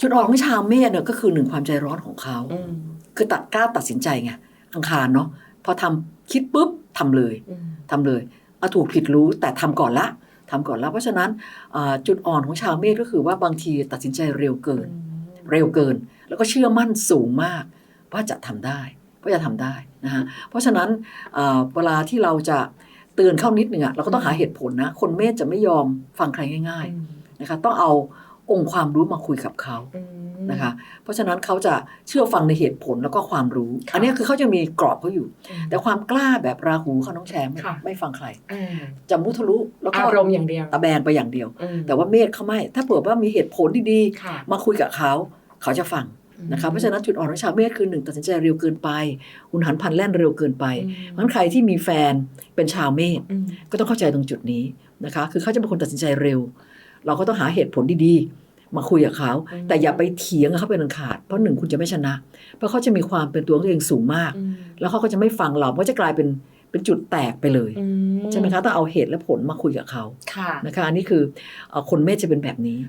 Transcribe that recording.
จุดอ่อนของชาวเมษเนี่ยก็คือหนึ่งความใจร้อนของเขาอืมคือตัดกล้าตัดสินใจไงอังคารเนาะพอทำคิดปุ๊บทำเลยอืมทำเลยเอาถูกผิดรู้แต่ทำก่อนละทำก่อนละเพราะฉะนั้นอ่าจุดอ่อนของชาวเมษก็คือว่าบางทีตัดสินใจเร็วเกิน เร็วเกิน แล้วก็เชื่อมั่นสูงมาก ว่าจะทำได้ว่าจะทำได้นะฮะเพราะฉะนั้นอ่าเวลาที่เราจะเตือนเข้านิดหนึ่งอะเราก็ต้องหาเหตุผลนะคนเมษจะไม่ยอมฟังใครง่ายอืมๆนะคะต้องเอา องค์ความรู้มาคุยกับเขาอืมนะคะ เพราะฉะนั้นเขาจะเชื่อฟังในเหตุผลแล้วก็ความรู้ค่ะอันนี้คือเขาจะมีกรอบเขาอยู่อืมแต่ความกล้าแบบราหูเขาน้องแชร์ไม่ค่ะไม่ฟังใครอืมจะมุทะลุแล้วก็อารมณ์อย่างเดียวตะแบงไปอย่างเดียวอืมแต่ว่าเมษเขาไม่ ถ้าเผื่อว่ามีเหตุผลดีค่ะๆมาคุยกับเขา เขาจะฟังนะคะเพราะฉะนั้นจุดอ่อนของชาวเมษคือหนึ่งตัดสินใจเร็วเกินไป หุนหันพลันแล่นเร็วเกินไปอืมเพราะฉะนั้นใครที่มีแฟนเป็นชาวเมษอืมก็ต้องเข้าใจตรงจุดนี้นะคะ คือเขาจะเป็นคนตัดสินใจเร็ว เราก็ต้องหาเหตุผลดีๆ มาคุยกับเขาอืมแต่อย่าไปเถียงกับเขาเป็นอันขาด เพราะหนึ่งคุณจะไม่ชนะ เพราะเขาจะมีความเป็นตัวของตัวเองสูงมากอืมแล้วเขาก็จะไม่ฟังเราเพราะจะกลายเป็นเป็นจุดแตกไปเลยอืใช่ไหมคะต้องเอาเหตุและผลมาคุยกับเขาค่ะนะคะอันนี้คือเอ่อคนเมษจะเป็นแบบนี้